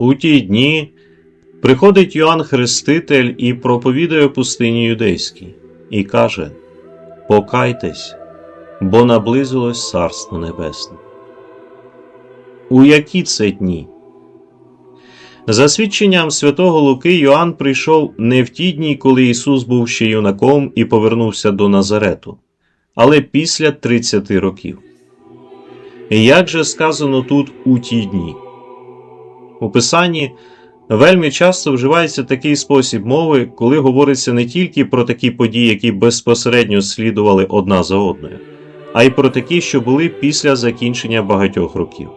У ті дні приходить Йоанн Хреститель і проповідує пустині юдейській, і каже: Покайтесь, бо наблизилось Царство Небесне. У які це дні? За свідченням святого Луки, Йоанн прийшов не в ті дні, коли Ісус був ще юнаком і повернувся до Назарету, але після 30 років. Як же сказано тут у ті дні? У Писанні вельми часто вживається такий спосіб мови, коли говориться не тільки про такі події, які безпосередньо слідували одна за одною, а й про такі, що були після закінчення багатьох років.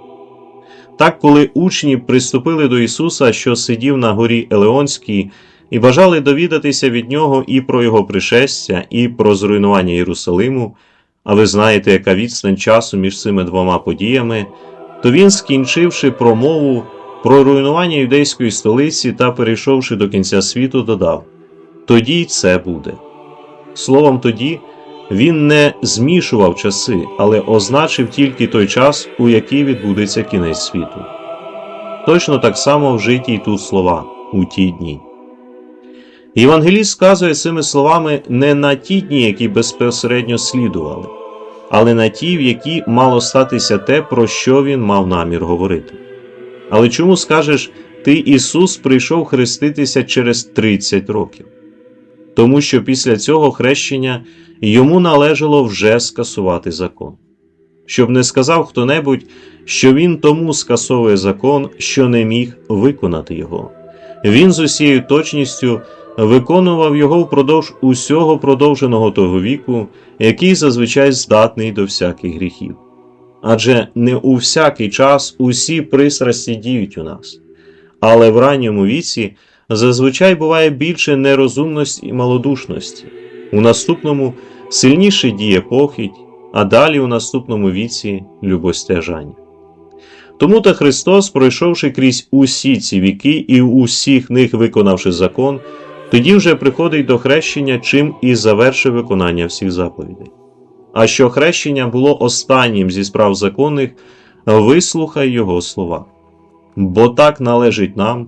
Так, коли учні приступили до Ісуса, що сидів на горі Елеонській, і бажали довідатися від Нього і про Його пришестя, і про зруйнування Єрусалиму, а ви знаєте, яка відстань часу між цими двома подіями, то він, скінчивши промову про руйнування юдейської столиці та перейшовши до кінця світу, додав: Тоді й це буде. Словом, тоді він не змішував часи, але означив тільки той час, у який відбудеться кінець світу. Точно так само вжиті й тут слова у ті дні. Євангеліст сказує цими словами не на ті дні, які безпосередньо слідували, але на ті, в які мало статися те, про що він мав намір говорити. Але чому скажеш, ти Ісус прийшов хреститися через 30 років? Тому що після цього хрещення йому належало вже скасувати закон. Щоб не сказав хто-небудь, що він тому скасовує закон, що не міг виконати його. Він з усією точністю виконував його впродовж усього продовженого того віку, який зазвичай здатний до всяких гріхів. Адже не у всякий час усі пристрасті діють у нас, але в ранньому віці зазвичай буває більше нерозумності і малодушності, у наступному сильніше діє похідь, а далі у наступному віці любостяжання. Тому та Христос, пройшовши крізь усі ці віки і усіх них виконавши закон, тоді вже приходить до хрещення, чим і завершив виконання всіх заповідей. А що хрещення було останнім зі справ законних, вислухай Його слова. Бо так належить нам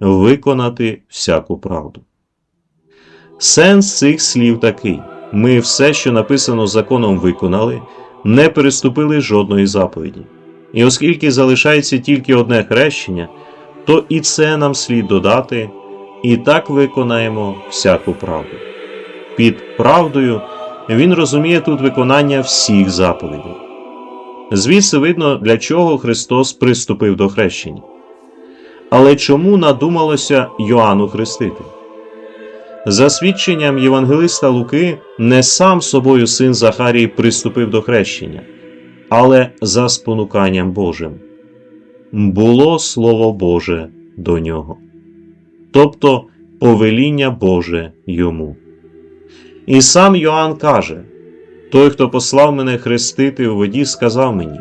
виконати всяку правду. Сенс цих слів такий: ми все, що написано законом, виконали, не переступили жодної заповіді. І оскільки залишається тільки одне хрещення, то і це нам слід додати, і так виконаємо всяку правду. Під правдою він розуміє тут виконання всіх заповідей. Звідси видно, для чого Христос приступив до хрещення. Але чому надумалося Йоанну хрестити? За свідченням Євангелиста Луки, не сам собою син Захарій приступив до хрещення, але за спонуканням Божим. Було Слово Боже до нього, тобто повеління Боже йому. І сам Йоанн каже: Той, хто послав мене хрестити у воді, сказав мені: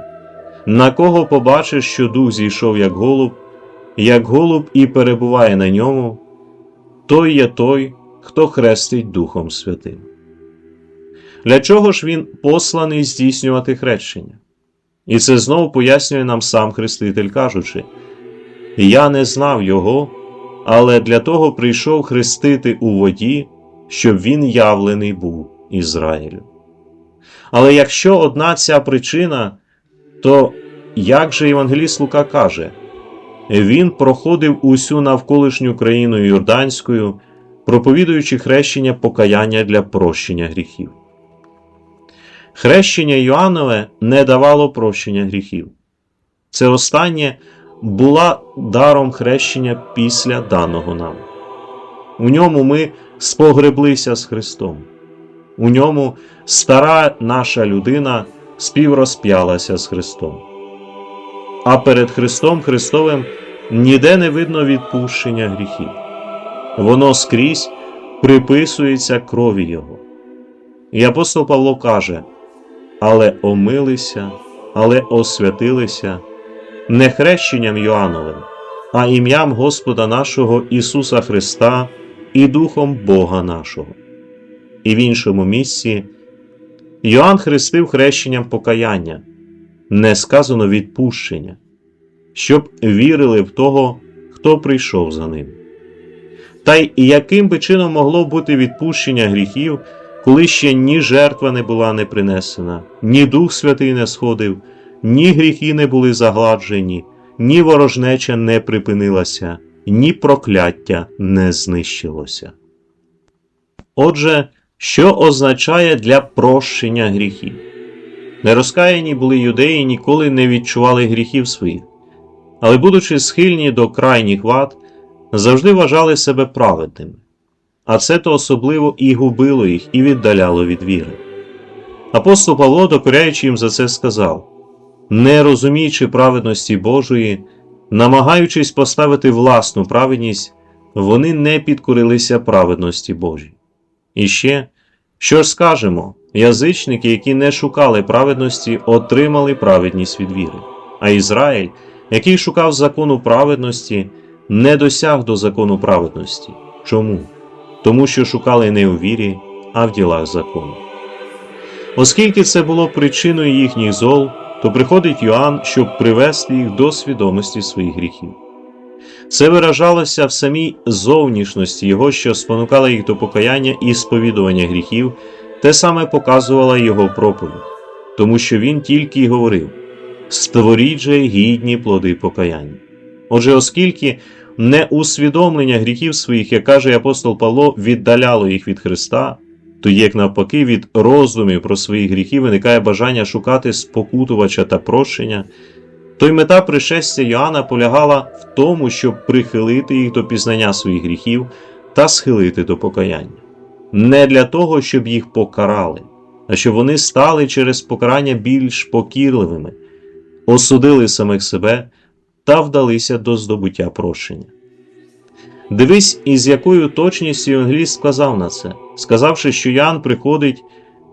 на кого побачиш, що дух зійшов, як голуб, як голуб і перебуває на ньому, той є той, хто хрестить Духом Святим. Для чого ж він посланий здійснювати хрещення? І це знову пояснює нам сам Хреститель, кажучи: Я не знав його, але для того прийшов хрестити у воді, щоб він явлений був Ізраїлю. Але якщо одна ця причина, то як же Євангеліст Лука каже, він проходив усю навколишню країну Йорданською, проповідуючи хрещення покаяння для прощення гріхів. Хрещення Йоаннове не давало прощення гріхів. Це останнє була даром хрещення після даного нам. У ньому ми спогреблися з Христом. У ньому стара наша людина співрозп'ялася з Христом. А перед Христом Христовим ніде не видно відпущення гріхів. Воно скрізь приписується крові Його. І апостол Павло каже: але омилися, але освятилися не хрещенням Йоанновим, а ім'ям Господа нашого Ісуса Христа і Духом Бога нашого. І в іншому місці Йоанн хрестив хрещенням покаяння, не сказано відпущення, щоб вірили в того, хто прийшов за ним. Та й яким би чином могло бути відпущення гріхів, коли ще ні жертва не була не принесена, ні Дух Святий не сходив, ні гріхи не були загладжені, ні ворожнеча не припинилася, ні прокляття не знищилося. Отже, що означає для прощення гріхів? Нерозкаяні були юдеї ніколи не відчували гріхів своїх, але, будучи схильні до крайніх вад, завжди вважали себе праведними, а це то особливо і губило їх, і віддаляло від віри. Апостол Павло, докоряючи їм за це, сказав не розуміючи праведності Божої, намагаючись поставити власну праведність, вони не підкорилися праведності Божій. І ще, що ж скажемо, язичники, які не шукали праведності, отримали праведність від віри, а Ізраїль, який шукав закону праведності, не досяг до закону праведності. Чому? Тому що шукали не у вірі, а в ділах закону. Оскільки це було причиною їхніх зол, то приходить Йоанн, щоб привести їх до свідомості своїх гріхів. Це виражалося в самій зовнішності його, що спонукала їх до покаяння і сповідування гріхів, те саме показувала його проповідь, тому що він тільки й говорив створіть же гідні плоди покаяння. Отже, оскільки неусвідомлення гріхів своїх, як каже апостол Павло, віддаляло їх від Христа, то як навпаки від роздумів про свої гріхи виникає бажання шукати спокутувача та прощення, то й мета пришестя Йоанна полягала в тому, щоб прихилити їх до пізнання своїх гріхів та схилити до покаяння. Не для того, щоб їх покарали, а щоб вони стали через покарання більш покірливими, осудили самих себе та вдалися до здобуття прощення. Дивись, із якою точністю Євангеліст сказав на це, сказавши, що Ян приходить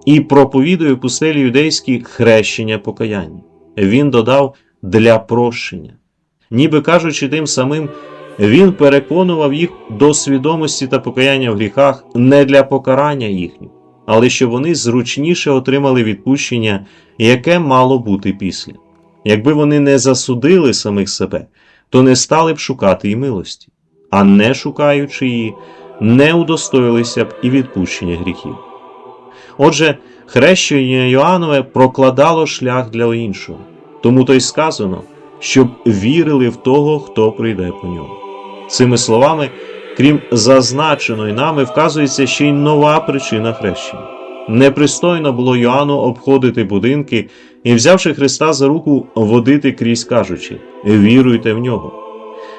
і проповідує пустелі юдейській хрещення покаяння. Він додав для прощення. Ніби кажучи тим самим, він переконував їх до свідомості та покаяння в гріхах не для покарання їхніх, але щоб вони зручніше отримали відпущення, яке мало бути після. Якби вони не засудили самих себе, то не стали б шукати і милості а не шукаючи її, не удостоїлися б і відпущення гріхів. Отже, хрещення Йоаннове прокладало шлях для іншого, тому то й сказано, щоб вірили в того, хто прийде по ньому. Цими словами, крім зазначеної нами, вказується ще й нова причина хрещення. Непристойно було Йоанну обходити будинки і, взявши Христа за руку, водити крізь кажучи Віруйте в нього.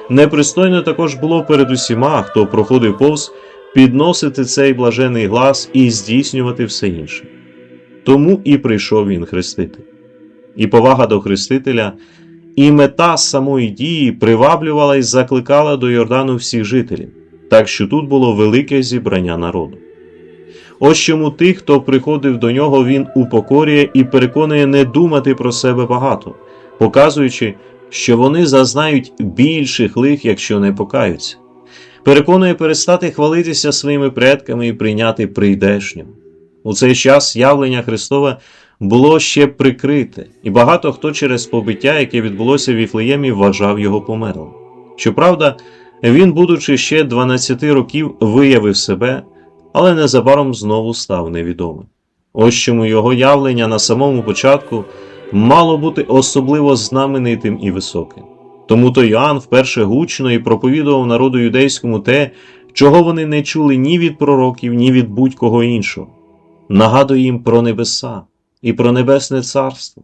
Непристойно також було перед усіма, хто проходив повз, підносити цей блажений глас і здійснювати все інше. Тому і прийшов він хрестити. І повага до Хрестителя, і мета самої дії приваблювала і закликала до Йордану всіх жителів, так що тут було велике зібрання народу. Ось чому тих, хто приходив до нього, він упокорює і переконує не думати про себе багато, показуючи, що вони зазнають більших лих, якщо не покаються. Переконує перестати хвалитися своїми предками і прийняти прийдешнього. У цей час явлення Христове було ще прикрите, і багато хто через побиття, яке відбулося в Віфлеємі, вважав його померлим. Щоправда, він, будучи ще 12 років, виявив себе, але незабаром знову став невідомим. Ось чому його явлення на самому початку мало бути особливо знаменитим і високим. Тому то Йоанн вперше гучно і проповідував народу юдейському те, чого вони не чули ні від пророків, ні від будь-кого іншого. Нагадує їм про небеса і про небесне царство,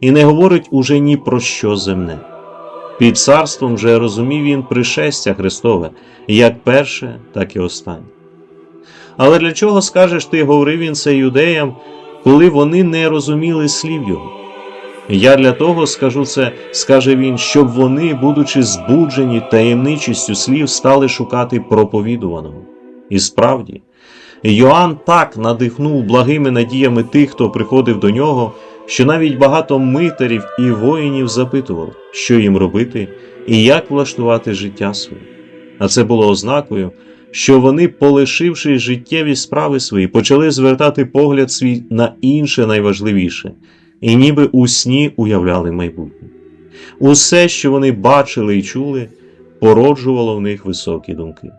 і не говорить уже ні про що земне. Під царством вже розумів він пришестя Христове, як перше, так і останнє. Але для чого скажеш ти, говорив він це юдеям, коли вони не розуміли слів Його? Я для того скажу це, скаже він, щоб вони, будучи збуджені таємничістю слів, стали шукати проповідуваного. І справді, Йоанн так надихнув благими надіями тих, хто приходив до нього, що навіть багато митарів і воїнів запитували, що їм робити і як влаштувати життя своє. А це було ознакою, що вони, полишивши життєві справи свої, почали звертати погляд свій на інше найважливіше і ніби у сні уявляли майбутнє. Усе, що вони бачили і чули, породжувало в них високі думки.